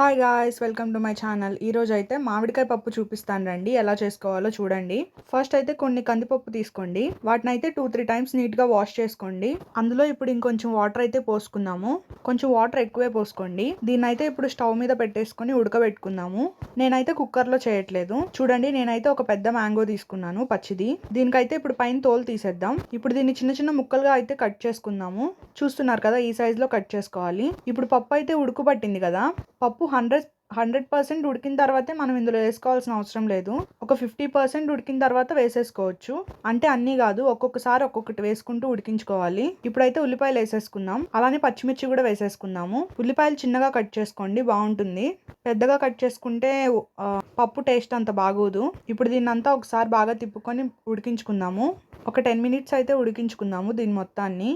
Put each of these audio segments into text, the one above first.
Hi guys welcome to my channel ఈరోజు అయితే మామిడికాయ పప్పు చూపిస్తాను రండి. ఎలా చేసుకోవాలో చూడండి. ఫస్ట్ అయితే కొన్ని కందిపప్పు తీసుకోండి. వాటిని అయితే టూ త్రీ టైమ్స్ నీట్గా వాష్ చేసుకోండి. అందులో ఇప్పుడు ఇంకొంచెం వాటర్ అయితే పోసుకుందాము. కొంచెం వాటర్ ఎక్కువే పోసుకోండి. దీన్ని అయితే ఇప్పుడు స్టవ్ మీద పెట్టేసుకొని ఉడకబెట్టుకుందాము. నేనైతే కుక్కర్లో చేయట్లేదు. చూడండి నేనైతే ఒక పెద్ద మ్యాంగో తీసుకున్నాను పచ్చిది. దీనికైతే ఇప్పుడు పైన తోలు తీసేద్దాం. ఇప్పుడు దీన్ని చిన్న చిన్న ముక్కలుగా అయితే కట్ చేసుకుందాము. చూస్తున్నారు కదా ఈ సైజులో కట్ చేసుకోవాలి. ఇప్పుడు పప్పు అయితే ఉడుకుపట్టింది కదా. పప్పు హండ్రెడ్ హండ్రెడ్ పర్సెంట్ ఉడికిన తర్వాతే మనం ఇందులో వేసుకోవాల్సిన అవసరం లేదు. ఒక ఫిఫ్టీ పర్సెంట్ ఉడికిన తర్వాత వేసేసుకోవచ్చు. అంటే అన్నీ కాదు ఒక్కొక్కసారి ఒక్కొక్కటి వేసుకుంటూ ఉడికించుకోవాలి. ఇప్పుడైతే ఉల్లిపాయలు వేసేసుకుందాం. అలానే పచ్చిమిర్చి కూడా వేసేసుకుందాము. ఉల్లిపాయలు చిన్నగా కట్ చేసుకోండి బాగుంటుంది. పెద్దగా కట్ చేసుకుంటే పప్పు టేస్ట్ అంత బాగోదు. ఇప్పుడు దీన్నంతా ఒకసారి బాగా తిప్పుకొని ఉడికించుకుందాము. ఒక టెన్ మినిట్స్ అయితే ఉడికించుకుందాము దీని మొత్తాన్ని.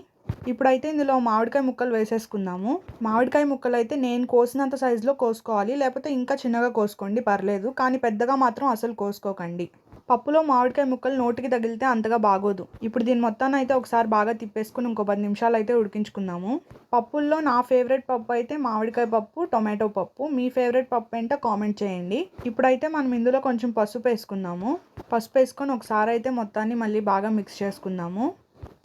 ఇప్పుడైతే ఇందులో మామిడికాయ ముక్కలు వేసేసుకుందాము. మామిడికాయ ముక్కలు అయితే నేను కోసినంత సైజులో కోసుకోవాలి. లేకపోతే ఇంకా చిన్నగా కోసుకోండి పర్లేదు. కానీ పెద్దగా మాత్రం అసలు కోసుకోకండి. పప్పులో మామిడికాయ ముక్కలు నోటికి తగిలితే అంతగా బాగోదు. ఇప్పుడు దీని మొత్తాన్ని అయితే ఒకసారి బాగా తిప్పేసుకుని ఇంకో పది నిమిషాలు అయితే ఉడికించుకుందాము. పప్పుల్లో నా ఫేవరెట్ పప్పు అయితే మామిడికాయ పప్పు టొమాటో పప్పు. మీ ఫేవరెట్ పప్పు ఏంటో కామెంట్ చేయండి. ఇప్పుడైతే మనం ఇందులో కొంచెం పసుపు వేసుకుందాము. పసుపు వేసుకొని ఒకసారి అయితే మొత్తాన్ని మళ్ళీ బాగా మిక్స్ చేసుకుందాము.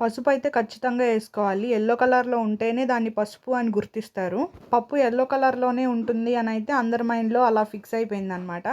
పసుపు అయితే ఖచ్చితంగా వేసుకోవాలి. ఎల్లో కలర్లో ఉంటేనే దాన్ని పసుపు అని గుర్తిస్తారు. పప్పు ఎల్లో కలర్లోనే ఉంటుంది అని అయితే అందరి మైండ్లో అలా ఫిక్స్ అయిపోయింది అనమాట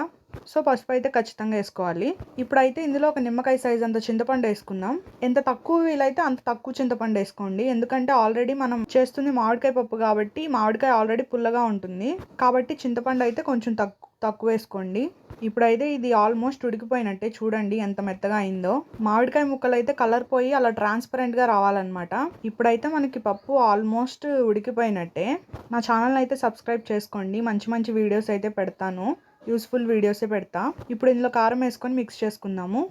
సో పసుపు అయితే ఖచ్చితంగా వేసుకోవాలి. ఇప్పుడైతే ఇందులో ఒక నిమ్మకాయ సైజ్ అంత చింతపండు వేసుకుందాం. ఎంత తక్కువ వీలైతే అంత తక్కువ చింతపండు వేసుకోండి. ఎందుకంటే ఆల్రెడీ మనం చేస్తుంది మామిడికాయ పప్పు కాబట్టి మామిడికాయ ఆల్రెడీ పుల్లగా ఉంటుంది. కాబట్టి చింతపండు అయితే కొంచెం తక్కువ తక్కువ వేసుకోండి. ఇప్పుడైతే ఇది ఆల్మోస్ట్ ఉడికిపోయినట్టే చూడండి ఎంత మెత్తగా అయిందో. మామిడికాయ ముక్కలు అయితే కలర్ పోయి అలా ట్రాన్స్పరెంట్గా రావాలన్నమాట. ఇప్పుడైతే మనకి పప్పు ఆల్మోస్ట్ ఉడికిపోయినట్టే. నా ఛానల్ అయితే సబ్స్క్రైబ్ చేసుకోండి. మంచి మంచి వీడియోస్ అయితే పెడతాను. యూస్ఫుల్ వీడియోసే పెడతా. ఇప్పుడు ఇందులో కారం వేసుకొని మిక్స్ చేసుకుందాము.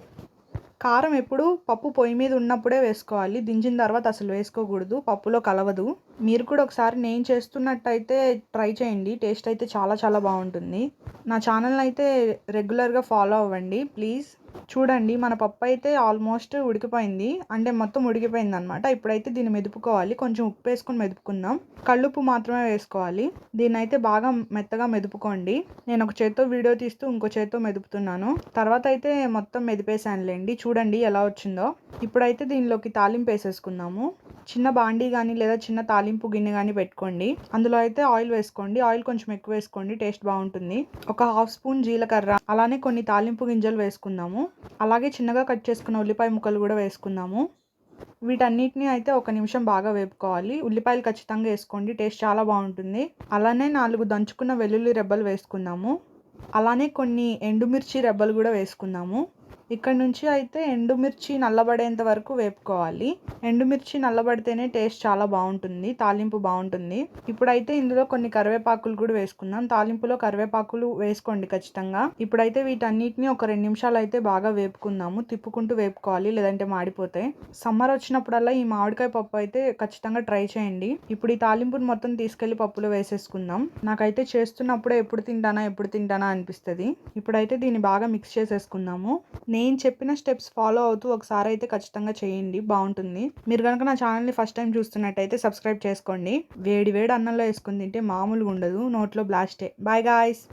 కారం ఎప్పుడు పప్పు పొయ్యి మీద ఉన్నప్పుడే వేసుకోవాలి. దించిన తర్వాత అసలు వేసుకోకూడదు. పప్పులో కలవదు. మీరు కూడా ఒకసారి నేను చేస్తున్నట్టయితే ట్రై చేయండి. టేస్ట్ అయితే చాలా చాలా బాగుంటుంది. నా ఛానల్ అయితే రెగ్యులర్గా ఫాలో అవ్వండి. ప్లీజ్. చూడండి మన పప్పు అయితే ఆల్మోస్ట్ ఉడికిపోయింది. అంటే మొత్తం ఉడికిపోయింది అనమాట ఇప్పుడైతే దీన్ని మెదుపుకోవాలి. కొంచెం ఉప్పు వేసుకొని మెదుపుకుందాం. కళ్ళుప్పు మాత్రమే వేసుకోవాలి. దీన్ని అయితే బాగా మెత్తగా మెదుపుకోండి. నేను ఒక చేత్తో వీడియో తీస్తూ ఇంకో చేత్తో మెదుపుతున్నాను. తర్వాత అయితే మొత్తం మెదిపేసానులేండి చూడండి ఎలా వచ్చిందో. ఇప్పుడైతే దీనిలోకి తాలింపు వేసేసుకుందాము. చిన్న బాండీ కానీ లేదా చిన్న తాలింపు గిన్నె కానీ పెట్టుకోండి. అందులో అయితే ఆయిల్ వేసుకోండి. ఆయిల్ కొంచెం ఎక్కువ వేసుకోండి. టేస్ట్ బాగుంటుంది. ఒక హాఫ్ స్పూన్ జీలకర్ర. అలానే కొన్ని తాలింపు గింజలు వేసుకుందాము. అలాగే చిన్నగా కట్ చేసుకున్న ఉల్లిపాయ ముక్కలు కూడా వేసుకుందాము. వీటన్నిటిని అయితే ఒక నిమిషం బాగా వేపుకోవాలి. ఉల్లిపాయలు ఖచ్చితంగా వేసుకోండి. టేస్ట్ చాలా బాగుంటుంది. అలానే నాలుగు దంచుకున్న వెల్లుల్లి రెబ్బలు వేసుకుందాము. అలానే కొన్ని ఎండుమిర్చి రెబ్బలు కూడా వేసుకుందాము. ఇక్కడ నుంచి అయితే ఎండుమిర్చి నల్లబడేంత వరకు వేపుకోవాలి. ఎండుమిర్చి నల్లబడితేనే టేస్ట్ చాలా బాగుంటుంది తాలింపు బాగుంటుంది. ఇప్పుడైతే ఇందులో కొన్ని కరివేపాకులు కూడా వేసుకుందాం. తాలింపులో కరివేపాకులు వేసుకోండి ఖచ్చితంగా. ఇప్పుడైతే వీటన్నిటిని ఒక రెండు నిమిషాలు అయితే బాగా వేపుకుందాము. తిప్పుకుంటూ వేపుకోవాలి లేదంటే మాడిపోతాయి సమ్మర్ వచ్చినప్పుడల్లా ఈ మామిడికాయ పప్పు అయితే ఖచ్చితంగా ట్రై చేయండి. ఇప్పుడు ఈ తాలింపును మొత్తం తీసుకెళ్ళి పప్పులో వేసేసుకుందాం. నాకైతే చేస్తున్నప్పుడే ఎప్పుడు తింటానా ఎప్పుడు తింటానా అనిపిస్తుంది. ఇప్పుడైతే దీన్ని బాగా మిక్స్ చేసేసుకుందాము. నేను చెప్పిన స్టెప్స్ ఫాలో అవుతూ ఒకసారి అయితే ఖచ్చితంగా చేయండి. బాగుంటుంది. మీరు కనుక నా ఛానల్ని ఫస్ట్ టైం చూస్తున్నట్టయితే సబ్స్క్రైబ్ చేసుకోండి. వేడి వేడి అన్నంలో వేసుకుని తింటే మామూలుగా ఉండదు. నోట్లో బ్లాస్టే. Bye guys.